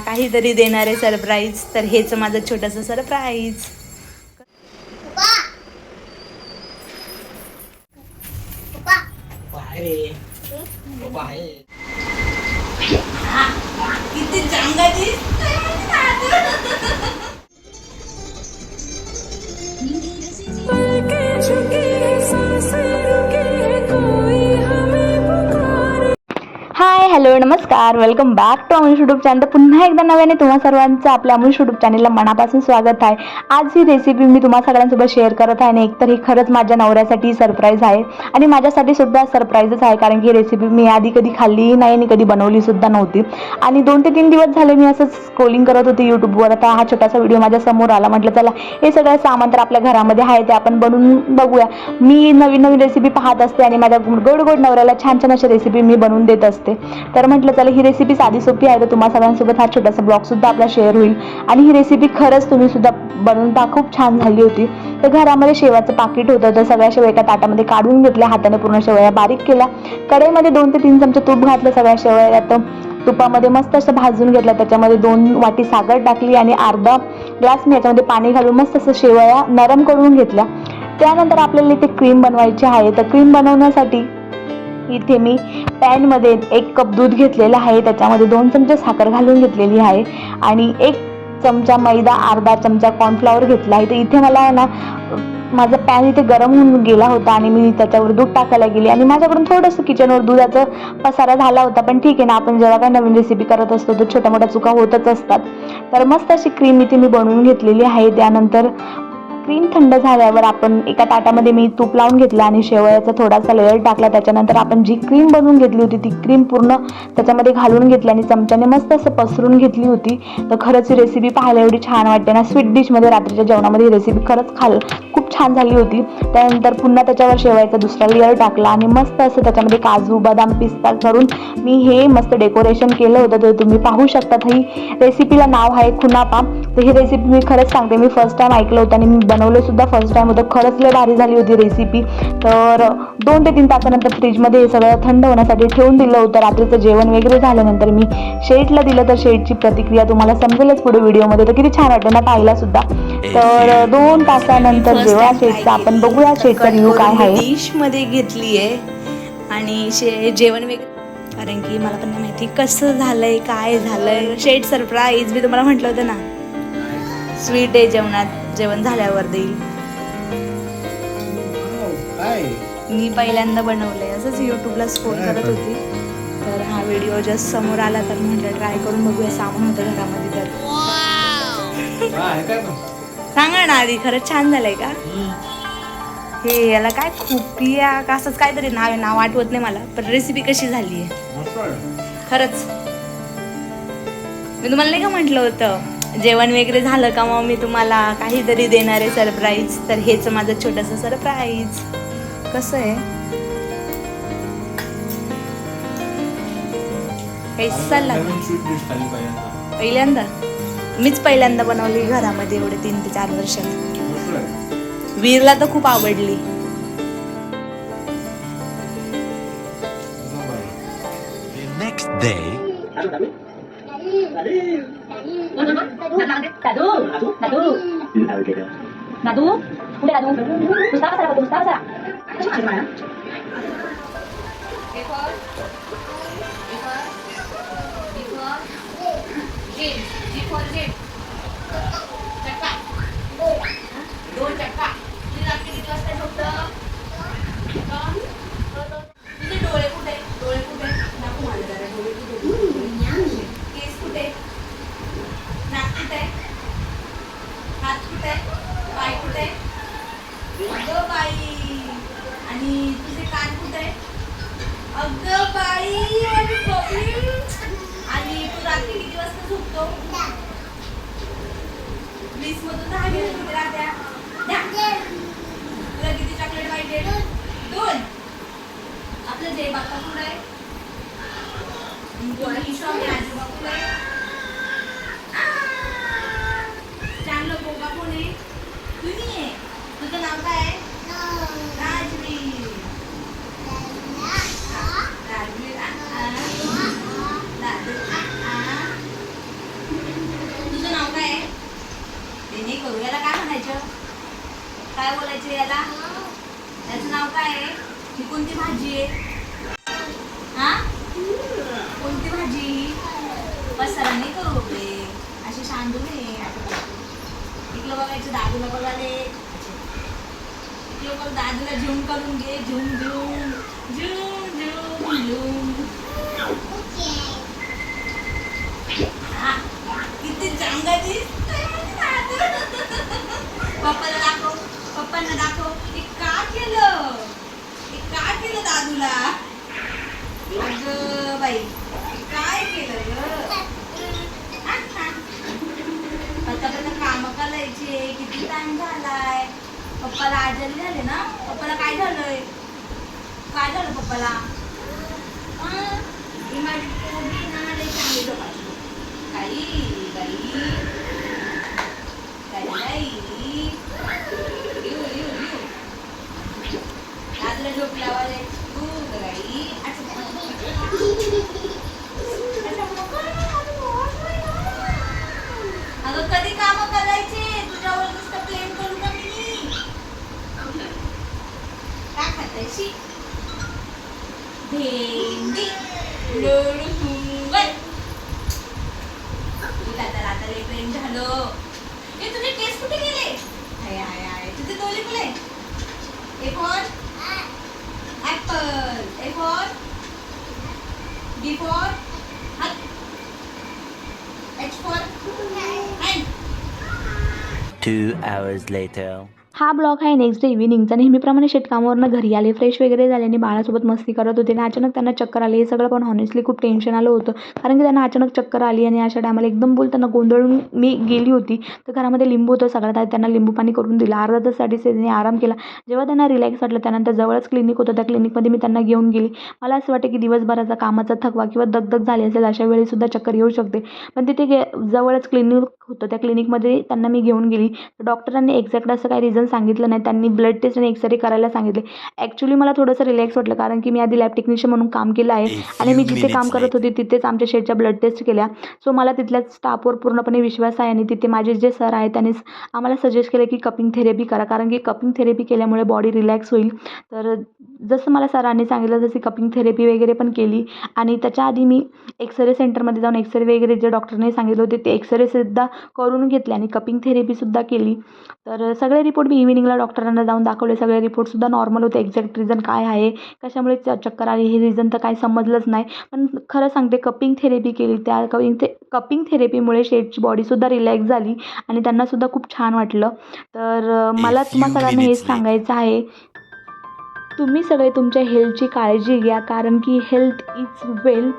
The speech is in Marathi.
काहीतरी देणार सरप्राईज तर हेच माझं छोटंसं सरप्राईज किती चांगला नमस्कार welcome back to Amush YouTube channel तर पुन्हा एकदा नव्याने तुम्हा सर्वांचं आपल्या अमुष युट्यूब चॅनलला मनापासून स्वागत आहे. आज ही रेसिपी मी तुम्हा सगळ्यांसोबत शेअर करत आहे आणि एकतर ही खरंच माझ्या नवऱ्यासाठी सरप्राईज आहे. आणि माझ्यासाठी सुद्धा सरप्राईजच आहे कारण की रेसिपी मी आधी कधी खाल्लीही नाही आणि कधी बनवली सुद्धा नव्हती. आणि दोन ते तीन दिवस झाले मी असंच स्क्रोलिंग करत होते यूट्यूबवर आता हा छोटासा व्हिडिओ माझ्यासमोर आला. म्हटलं चला हे सगळं सामान तर आपल्या घरामध्ये आहे ते आपण बनवून बघूया. मी नवीन नवीन रेसिपी पाहत असते आणि माझ्या गोड गोड नवऱ्याला छान छान अशा रेसिपी मी बनवून देत असते. तर म्हटलं चला ही रेसिपी साधी सोपी आहे तर तुम्हा सगळ्यांसोबत हा छोटासा ब्लॉग सुद्धा आपला शेअर होईल. आणि ही रेसिपी खरंच तुम्ही सुद्धा बनवून पा खूप छान झाली होती. तर घरामध्ये शेवाचं पाकिट होतं तर सगळ्या शेवया एका ताटामध्ये काढून घेतल्या हाताने पूर्ण शेवया बारीक केल्या. कढईमध्ये दोन ते तीन चमचे तूप घातलं सगळ्या शेवया तुपामध्ये मस्त असं भाजून घेतलं त्याच्यामध्ये दोन वाटी साखर टाकली आणि अर्धा ग्लास मी याच्यामध्ये पाणी घालून मस्त असं शेवया नरम करून घेतल्या. त्यानंतर आपल्याला इथे क्रीम बनवायची आहे. तर क्रीम बनवण्यासाठी इथे मी पॅनमध्ये एक कप दूध घेतलेलं आहे. त्याच्यामध्ये दोन चमचे साखर घालून घेतलेली आहे. आणि एक चमचा मैदा अर्धा चमचा कॉर्नफ्लॉवर घेतला आहे. तर इथे मला आहे ना माझा पॅन इथे गरम होऊन गेला होता आणि मी त्याच्यावर दूध टाकायला गेली. आणि माझ्याकडून थोडंसं किचनवर दुधाचा पसारा झाला होता. पण ठीक आहे ना आपण जेव्हा काय नवीन रेसिपी करत असतो तर छोट्या मोठ्या चुका होतच असतात. तर मस्त अशी क्रीम इथे मी बनवून घेतलेली आहे. त्यानंतर क्रीम थंड झाल्यावर आपण एका ताटामध्ये मी तूप लावून घेतलं आणि शेवयाचा थोडासा लेअर टाकला. त्याच्यानंतर आपण जी क्रीम बनवून घेतली होती ती क्रीम पूर्ण त्याच्यामध्ये घालून घेतली आणि चमच्याने मस्त असं पसरून घेतली होती. तर खरंच ही रेसिपी पाहायला एवढी छान वाटते ना. स्वीट डिशमध्ये रात्रीच्या जेवणामध्ये ही रेसिपी खरंच खाल खूप छान झाली होती. त्यानंतर पुन्हा त्याच्यावर शेवयाचा दुसरा लेअर टाकला आणि मस्त असं त्याच्यामध्ये काजू बदाम पिस्ता करून मी हे मस्त डेकोरेशन केलं होतं. तर तुम्ही पाहू शकतात ही रेसिपीला नाव आहे खुनापा. तर ही रेसिपी मी खरंच सांगते मी फर्स्ट टाइम ऐकलं होतं आणि मी बनवलं सुद्धा फर्स्ट टाइम होतं. खरंच लय भारी झाली होती रेसिपी तर दोन ते तीन तासानंतर फ्रीजमध्ये हे सगळं थंड होण्यासाठी ठेवून दिलं होतं. रात्रीचं जेवण वगैरे झाल्यानंतर मी शेटला दिलं तर शेटची प्रतिक्रिया तुम्हाला समजेलच पुढे व्हिडिओमध्ये तर किती छान वाटतं ना पाहायला सुद्धा. तर दोन तासानंतर जेव्हा शेटचा आपण बघूया शेटचा रिव्ह्यू काय आहे. डिशमध्ये घेतली आहे. आणि शे जेवण वगैरे कारण की मला पण नाही माहिती कसं झालंय काय झालंय. शेट सरप्राईज मी तुम्हाला म्हटलं होतं ना. स्वीट आहे जेवणात जेवण झाल्यावर देईल. मी पहिल्यांदा बनवलंय. असंच यूट्यूबला स्कोर करत होती. तर हा व्हिडिओ जस्ट समोर आला तर म्हटलं ट्राय करून बघूया सामान होतं घरामध्ये तर. सांगा ना आधी खरंच छान झालंय का? हे याला काय खुपिया का असंच काहीतरी नाव आहे नाव आठवत नाही मला पण रेसिपी कशी झाली आहे? खरंच. मी तुम्हाला नाही का म्हटलं होतं जेवण वगैरे झालं का मग मी तुम्हाला काहीतरी देणार आहे सरप्राईज तर हेच माझं छोटंसं सरप्राईज कसं आहे? पहिल्यांदा? मीच पहिल्यांदा बनवली घरामध्ये एवढे तीन ते चार वर्षात वीरला तर खूप आवडली Nadu, Nadu, udah Nadu, Mustafa Sarah, Mustafa Sarah. तुझे डोळे कुठे डोळे कुठे नाकू मला जरा डोळे कुठे केस कुठे नाक कुठे हात कुठे पाय कुठे अगं बाई आणि तुझे कान कुठे अगं बाई आणि बबली. आणि तू रात्री किती झोपतो वीस मधून दहा गेले किती राहत्या द्या. तुला किती चॉकलेट पाहिजे? दोन. आपलं जय बाप्पा कुठं आहे? आजोबा कुठं आहे? चांगलं बोबा कोण आहे? तुम्ही आहे. तुझं नाव काय आहे? काय बोलायचं याला? याचं नाव काय आहे? ही कोणती भाजी आहे? हा? कोणती भाजी? ही पसराने करू रे अशी शांदू नये इकडं बघायचं दादूला बघाले. इकडं बघ दादूला झुम करून घे. झुम झुम झुम झुम झुम. किती चांगला दिसतोय. दादू. पप्पाला दाखव पप्पांना दाखव हे का केलं हे का तुला? अगं बाई काय केलं ग? आतापर्यंत काम करायचे किती टाइम झालाय? पप्पाला आजारी झाले ना? पप्पाला काय झालंय? काय झालं पप्पाला? ही माझी पोरगी ना लय चांगली काय खातायशी भेंडी लोणू सुंगट तुला तर आता लय प्रेम झालं हे तुझे केस कुठे गेले हाय हाय हाय तुझे डोळे कुठे A for apple A for B for H for hand Two hours later. हा ब्लॉग आहे नेक्स्ट डे इव्हिनिंगचा नेहमीप्रमाणे शेतकामावरनं घरी आले फ्रेश वगैरे झाले आणि बाळासोबत मस्ती करत होते. आणि अचानक त्यांना चक्कर आली. हे सगळं पण ऑनेस्टली खूप टेन्शन आलं होतं. कारण की त्यांना अचानक चक्कर आली आणि अशा टायमाला एकदम बोलताना गोंधळून मी गेली होती. तर घरामध्ये लिंबू होतं सगळ्यात आधी. त्यांना लिंबू पाणी करून दिलं. अर्धा तासाठी त्यांनी आराम केला. जेव्हा त्यांना रिलॅक्स वाटलं त्यानंतर जवळच क्लिनिक होतं. त्या क्लिनिकमध्ये मी त्यांना घेऊन गेली. मला असं वाटतं की दिवसभराचा कामाचा थकवा किंवा दगदग झाली असेल अशा वेळीसुद्धा चक्कर येऊ शकते. पण तिथे गे जवळच क्लिनिक होतं. त्या क्लिनिकमध्ये त्यांना मी घेऊन गेली. तर डॉक्टरांनी एक्झॅक्ट असं काही रिझन सांगितलं नाही त्यांनी ब्लड टेस्ट आणि एक्सरे करायला सांगितले. ॲक्च्युली मला थोडंसं रिलॅक्स वाटलं कारण की मी आधी लॅब टेक्निशियन म्हणून काम केलं आहे आणि मी जिथे काम करत होते तिथेच आमच्या शेडच्या ब्लड टेस्ट केल्या. सो मला तिथल्या स्टाफवर पूर्णपणे विश्वास आहे आणि तिथे माझे जे सर आहेत त्यांनी आम्हाला सजेस्ट केलं की कपिंग थेरपी करा कारण की कपिंग थेरपी केल्यामुळे बॉडी रिलॅक्स होईल. तर जसं मला सरांनी सांगितलं तशी कपिंग थेरपी वगैरे पण केली. आणि त्याच्या आधी मी एक्सरे सेंटरमध्ये जाऊन एक्सरे वगैरे जे डॉक्टरने सांगितलं होते ते एक्सरेसुद्धा करून घेतले आणि कपिंग थेरपीसुद्धा केली. तर सगळे रिपोर्ट मी इव्हिनिंगला डॉक्टरांना जाऊन दाखवले. सगळे रिपोर्टसुद्धा नॉर्मल होते. एक्झॅक्ट रिझन काय आहे कशामुळे चक्कर आली हे रिझन तर काही समजलंच नाही. पण खरं सांगते कपिंग थेरपी केली. त्या कपिंग थे कपिंग थेरपीमुळे शेडची बॉडीसुद्धा रिलॅक्स झाली आणि त्यांनासुद्धा खूप छान वाटलं. तर मला तुम्हा few सगळ्यांना हेच. सांगायचं आहे तुम्ही सगळे तुमच्या हेल्थची काळजी घ्या कारण की हेल्थ इज वेल्थ